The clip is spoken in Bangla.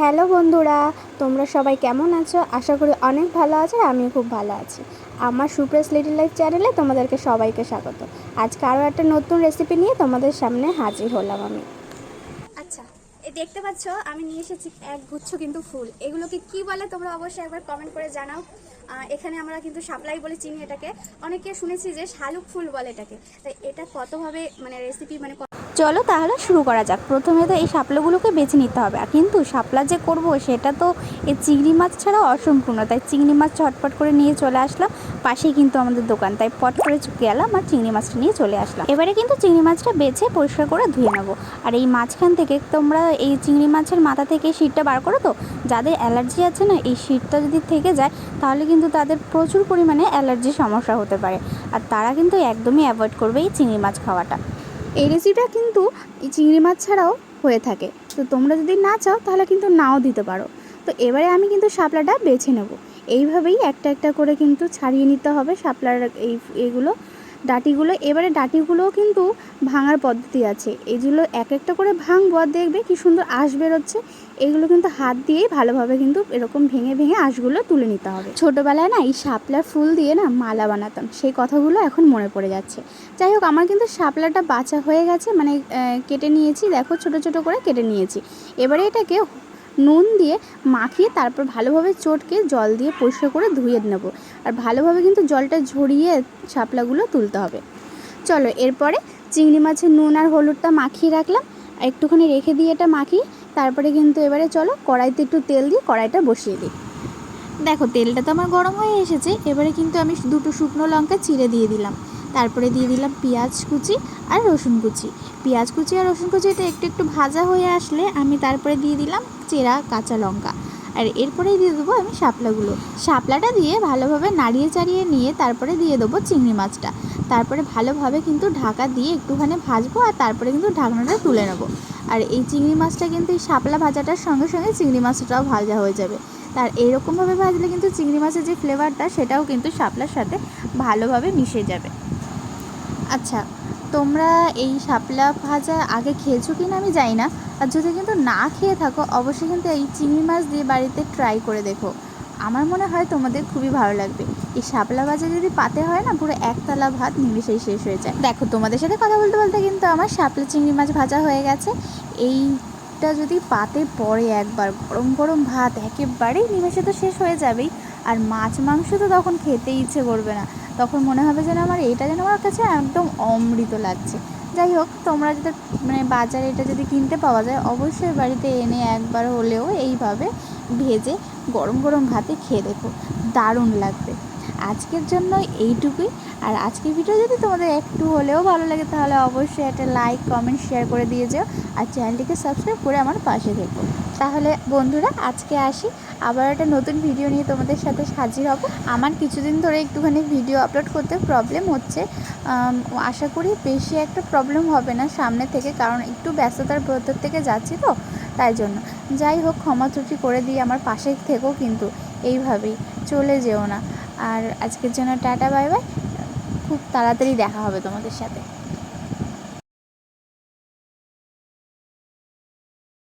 হ্যালো বন্ধুরা, তোমরা সবাই কেমন আছো? আশা করি অনেক ভালো আছো আর আমিও খুব ভালো আছি। আমার সুপ্রেস লিটিল লাইফ চ্যানেলে তোমাদেরকে সবাইকে স্বাগত। আজকে আরও একটা নতুন রেসিপি নিয়ে তোমাদের সামনে হাজির হলাম আমি। আচ্ছা এই দেখতে পাচ্ছ, আমি নিয়ে এসেছি এক গুচ্ছ কিন্তু ফুল। এগুলোকে কি বলে তোমরা অবশ্যই একবার কমেন্ট করে জানাও। এখানে আমরা কিন্তু সাপ্লাই বলে চিনি এটাকে। অনেকে শুনেছি যে শালুক ফুল বলে এটাকে। তাই এটা কতভাবে মানে রেসিপি মানে চলো তাহলে শুরু করা যাক। প্রথমে তো এই শাপলাগুলোকে বেছে নিতে হবে। আর কিন্তু শাপলা যে করব, সেটা তো এই চিংড়ি মাছ ছাড়া অসম্পূর্ণ। তাই চিংড়ি মাছ ঝটপট করে নিয়ে চলে আসলাম। পাশেই কিন্তু আমাদের দোকান। তাই পট করে গেলাম আর চিংড়ি মাছটা নিয়ে চলে আসলাম। এবারে কিন্তু চিংড়ি মাছটা বেছে পরিষ্কার করে ধুয়ে নেব। আর এই মাঝখান থেকে তোমরা এই চিংড়ি মাছের মাথা থেকে শীতটা বার করো তো? যাদের অ্যালার্জি আছে না, এই শীতটা যদি থেকে যায়, তাহলে কিন্তু তাদের প্রচুর পরিমাণে অ্যালার্জির সমস্যা হতে পারে। আর তারা কিন্তু একদমই অ্যাভয়েড করবে এই চিংড়ি মাছ খাওয়াটা। এই রেসিপিটা কিন্তু চিংড়ি মাছ ছাড়াও হয়ে থাকে। তো তোমরা যদি না চাও, তাহলে কিন্তু নাও দিতে পারো। তো এবারে আমি কিন্তু শাপলাটা বেছে নেব। এইভাবেই একটা একটা করে কিন্তু ছাড়িয়ে নিতে হবে শাপলার এই এগুলো, ডাটিগুলো। এবারে ডাটিগুলোও কিন্তু ভাঙার পদ্ধতি আছে। এইগুলো এক একটা করে ভাঙবো আর দেখবে কি সুন্দর আঁশ বেরোচ্ছে। এগুলো কিন্তু হাত দিয়েই ভালোভাবে কিন্তু এরকম ভেঙে ভেঙে আঁশগুলো তুলে নিতে হবে। ছোটোবেলায় না এই শাপলার ফুল দিয়ে না মালা বানাতাম, সেই কথাগুলো এখন মনে পড়ে যাচ্ছে। যাই হোক, আমার কিন্তু শাপলাটা বাঁচা হয়ে গেছে মানে কেটে নিয়েছি, দেখো ছোট ছোট করে কেটে নিয়েছি। এবারে এটাকে নুন দিয়ে মাখিয়ে তারপর ভালোভাবে চটকে জল দিয়ে পরিষ্কার করে ধুয়ে নেব। আর ভালোভাবে কিন্তু জলটা ঝরিয়ে শাপলাগুলো তুলতে হবে। চলো, এরপরে চিংড়ি মাছের নুন আর হলুদটা মাখিয়ে রাখলাম। আর একটুখানি রেখে দিয়ে এটা মাখিয়ে তারপরে কিন্তু এবারে চলো কড়াইতে একটু তেল দিয়ে কড়াইটা বসিয়ে দিই। দেখো, তেলটা তো আমার গরম হয়ে এসেছে। এবারে কিন্তু আমি দুটো শুকনো লঙ্কা চিড়ে দিয়ে দিলাম। তারপরে দিয়ে দিলাম পেঁয়াজ কুচি আর রসুন কুচি। পেঁয়াজ কুচি আর রসুন কুচি এটা একটু একটু ভাজা হয়ে আসলে আমি তারপরে দিয়ে দিলাম চেরা কাঁচা লঙ্কা। আর এরপরেই দিয়ে দেবো আমি শাপলাগুলো। শাপলাটা দিয়ে ভালোভাবে নাড়িয়ে চাড়িয়ে নিয়ে তারপরে দিয়ে দেবো চিংড়ি মাছটা। তারপরে ভালোভাবে কিন্তু ঢাকা দিয়ে একটুখানি ভাজবো আর তারপরে কিন্তু ঢাকনাটা তুলে নেব। আর এই চিংড়ি মাছটা কিন্তু এই শাপলা ভাজাটার সঙ্গে সঙ্গে চিংড়ি মাছটাও ভাজা হয়ে যাবে। তার এরকমভাবে ভাজলে কিন্তু চিংড়ি মাছের যে ফ্লেভারটা সেটাও কিন্তু শাপলার সাথে ভালোভাবে মিশে যাবে। আচ্ছা তোমরা এই শাপলা ভাজা আগে খেয়েছো কি না আমি জানি না, আর যদি কিন্তু না খেয়ে থাকো, অবশ্যই কিন্তু এই চিংড়ি মাছ দিয়ে বাড়িতে ট্রাই করে দেখো। আমার মনে হয় তোমাদের খুবই ভালো লাগবে। এই শাপলা ভাজা যদি পাতে হয় না, পুরো একতলা ভাত নিমেষেই শেষ হয়ে যায়। দেখো, তোমাদের সাথে কথা বলতে বলতে কিন্তু আমার শাপলা চিংড়ি মাছ ভাজা হয়ে গেছে। এইটা যদি পাতে পড়ে একবার, গরম গরম ভাত, একেবারেই নিমেষে তো শেষ হয়ে যাবেই। আর মাছ, মাংস তো তখন খেতে ইচ্ছে করবে না। তখন মনে হবে যেন আমার এটা যেন আমার কাছে একদম অমৃত লাগছে। যাই হোক, তোমরা যদি মানে বাজারে এটা যদি কিনতে পাওয়া যায়, অবশ্যই বাড়িতে এনে একবার হলেও এইভাবে ভেজে গরম গরম ভাতে খেয়ে দেখো। দারুণ লাগবে। আজকের জন্য এইটুকুই। আর আজকের ভিডিও যদি তোমাদের একটু হলেও ভালো লাগে, তাহলে অবশ্যই একটা লাইক কমেন্ট শেয়ার করে দিয়ে যেও। আর চ্যানেলটিকে সাবস্ক্রাইব করে আমার পাশে থেকো। তাহলে বন্ধুরা, আজকে আসি। আবার একটা নতুন ভিডিও নিয়ে তোমাদের সাথে হাজির হব। আমার কিছুদিন ধরে একটুখানি ভিডিও আপলোড করতে প্রবলেম হচ্ছে। আশা করি বেশি একটা প্রবলেম হবে না সামনে থেকে, কারণ একটু ব্যস্ততার ভেতর থেকে যাচ্ছি তো, তাই জন্য। যাই হোক, ক্ষমা ত্রুটি করে দিয়ে আমার পাশে থেকেও কিন্তু, এইভাবেই। চলে যেও না। আর আজকের জন্য টাটা বাই বাই। খুব তাড়াতাড়ি দেখা হবে তোমাদের সাথে।